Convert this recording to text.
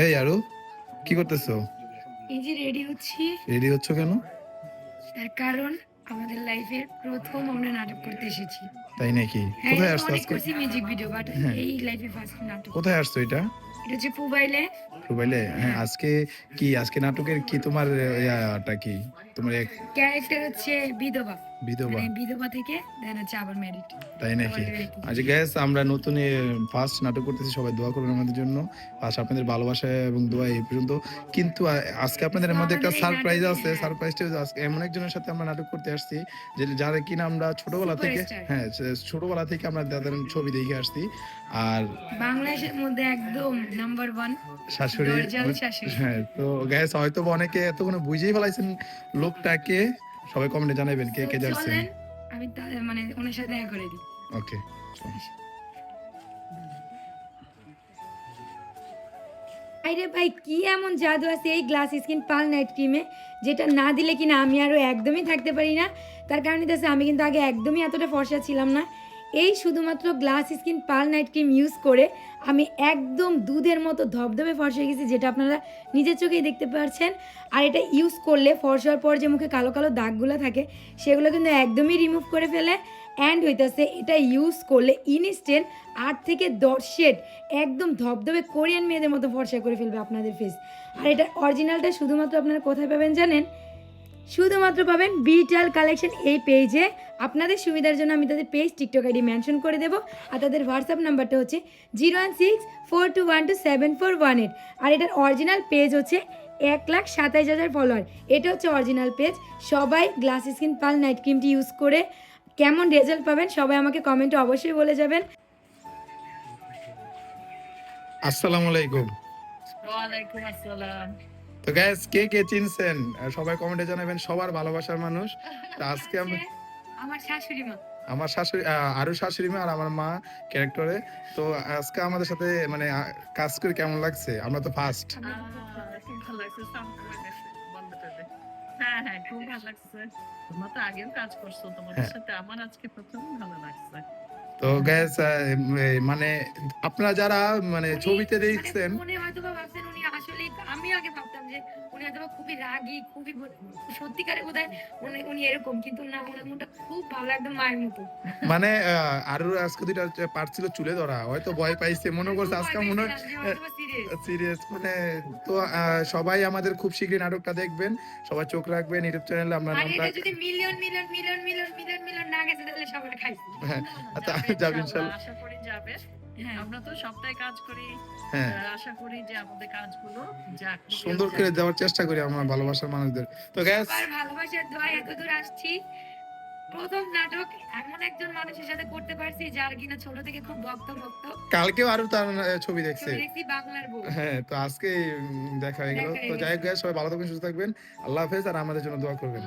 এই আরু কি করতেছো? এই যে রেডি হচ্ছি। রেডি হচ্ছ কেন? তার কারণ আমাদের লাইফের প্রথম আমরা নাটক করতে এসেছি। তাই নাকি? হ্যাঁ কোথায় আসছো আজকে করছি মিউজিক ভিডিও বাট হ্যাঁ। এই লাইফে ফার্স্ট নাটক। কোথায় আসছো এটা? এটা হচ্ছে মোবাইলে মোবাইলে হ্যাঁ আজকে কি? আজকে নাটকের কি তোমার ইয়াটা কি? তোমার এক ক্যারেক্টার হচ্ছে বিধবা। বিধবা। মানে বিধবা থেকে দেন হচ্ছে আবার ম্যারিড তাই নাকি? আচ্ছা গ্যাস আমরা নতুন ফার্স্ট নাটক করতেছি সবাই দোয়া করবেন আমাদের জন্য। ফার্স্ট আপনাদের ভালোবাসা এবং দোয়া এই পর্যন্ত। কিন্তু আজকে আপনাদের মধ্যে একটা সারপ্রাইজ আছে। হ্যাঁ। সারপ্রাইজটা আজকে এমন একজনের সাথে আমরা নাটক করতে আসছি যে যারা কিনা আমরা ছোটবেলা থেকে হ্যাঁ ছোটবেলা থেকে আমরা তাদের ছবি দেখে আসছি। আর বাংলাদেশের মধ্যে একদম নাম্বার ওয়ান শাশুড়ি হ্যাঁ তো গ্যাস হয়তো অনেকে অনেকে এতক্ষণ বুঝেই ফেলাইছেন লোকটাকে। সবাই কমেন্টে জানাবেন কে কে যাচ্ছে। আমি মানে ওনার সাথে দেখা করে দিই। ওকে আরে ভাই, কি এমন জাদু আছে এই গ্লাস স্কিন পাল নাইট ক্রিমে যেটা না দিলে কিনা আমি আরও একদমই থাকতে পারি না। তার কারণ হচ্ছে আমি কিন্তু আগে একদমই এতটা ফর্সা ছিলাম না। এই শুধুমাত্র glass skin pal night cream use করে আমি একদম দুধের মতো ধবধবে ফর্সা গেছি, যেটা আপনারা নিজের চোখেই দেখতে পাচ্ছেন আর এটা ইউজ করলে ফর্সার পর যে মুখে কালো কালো দাগগুলো থাকে, সেগুলো কিন্তু একদমই রিমুভ করে ফেলে। অ্যান্ড হইতেছে এটা ইউজ করলে ইনস্ট্যান্ট আট থেকে দশ শেড একদম ধবধবে কোরিয়ান মেয়েদের মতো ফর্সা করে ফেলবে আপনাদের ফেস আর এটা অরিজিনালটা শুধুমাত্র আপনারা কোথায় পাবেন জানেন? শুধুমাত্র পাবেন বিটাল কালেকশন এই পেজে আপনাদের সুবিধার জন্য আমি তাদের পেজ টিকটক আইডি মেনশন করে দেবো। আর তাদের হোয়াটসঅ্যাপ নাম্বারটা হচ্ছে zero one six four two one two seven four one eight আর এটার অরিজিনাল পেজ হচ্ছে এক লাখ সাতাইশ হাজার ফলোয়ার এটা হচ্ছে অরিজিনাল পেজ সবাই গ্লাস স্কিন পাল নাইট ক্রিমটি ইউজ করে কেমন রেজাল্ট পাবেন সবাই আমাকে কমেন্টে অবশ্যই বলে যাবেন। আসসালামু আলাইকুম। ওয়ালাইকুম আসসালাম। তো গ্যাস কে কে চিনছেন? সবাই কমেন্টে জানাবেন সবার ভালোবাসার মানুষ। তো আজকে আমি আমার শাশুড়ি মা। আমার শাশুড়ি আরও শাশুড়ি মা আর আমার মা ক্যারেক্টারে। তো আজকে আমাদের সাথে মানে কাজ করে কেমন লাগছে? আমরা তো ফার্স্ট ভালো লাগছে হ্যাঁ হ্যাঁ খুব ভালো লাগছে। তোমরা তো আগেও কাজ করছ তোমাদের হ্যাঁ। সাথে আমার আজকে প্রথম ভালো লাগছে। তো গ্যাস মানে আপনারা যারা মানে ছবিতে মানে দেখছেন মনে হয়তো আগে ভাবতাম যে উনি হয়তো খুবই রাগী খুবই সত্যিকারে বোধহয় উনি উনি এরকম কিন্তু না ওনার মনটা খুব ভালো একদম মায়ের মতো। মানে আরও আজকে দুইটা পার্ট ছিল চুলে ধরা হয়তো ভয় পাইছে মনে করছে আজকে মনে হয় সিরিয়াস মানে তো সবাই আমাদের খুব শীঘ্রই নাটকটা দেখবেন সবাই চোখ রাখবেন ইউটিউব চ্যানেলে আমরা নামটা যদি million million million million million million না গেছে তাহলে সবাই খাইছে। হ্যাঁ আচ্ছা, যাবে যাবে ইনশাআল্লাহ, আশা করি যাবে। হ্যাঁ। আমরা তো সপ্তাহে কাজ করি। হ্যাঁ। আশা করি যে আমাদের কাজগুলো যাক সুন্দর করে দেওয়ার চেষ্টা করি আমার ভালোবাসার মানুষদের। তো গ্যাস ভালোবাসার দোয়া এতদূর আসছি। প্রথম নাটক এমন একজন মানুষের সাথে করতে পারছি যার কিনা ছোট থেকে খুব ভক্ত ভক্ত কালকেও আরও তার ছবি দেখছে। দেখছি বাংলার বউ। হ্যাঁ তো আজকে দেখা হয়ে গেল। তো যাই হোক সবাই ভালো থাকবেন সুস্থ থাকবেন। আল্লাহ হাফেজ আর আমাদের জন্য দোয়া করবেন।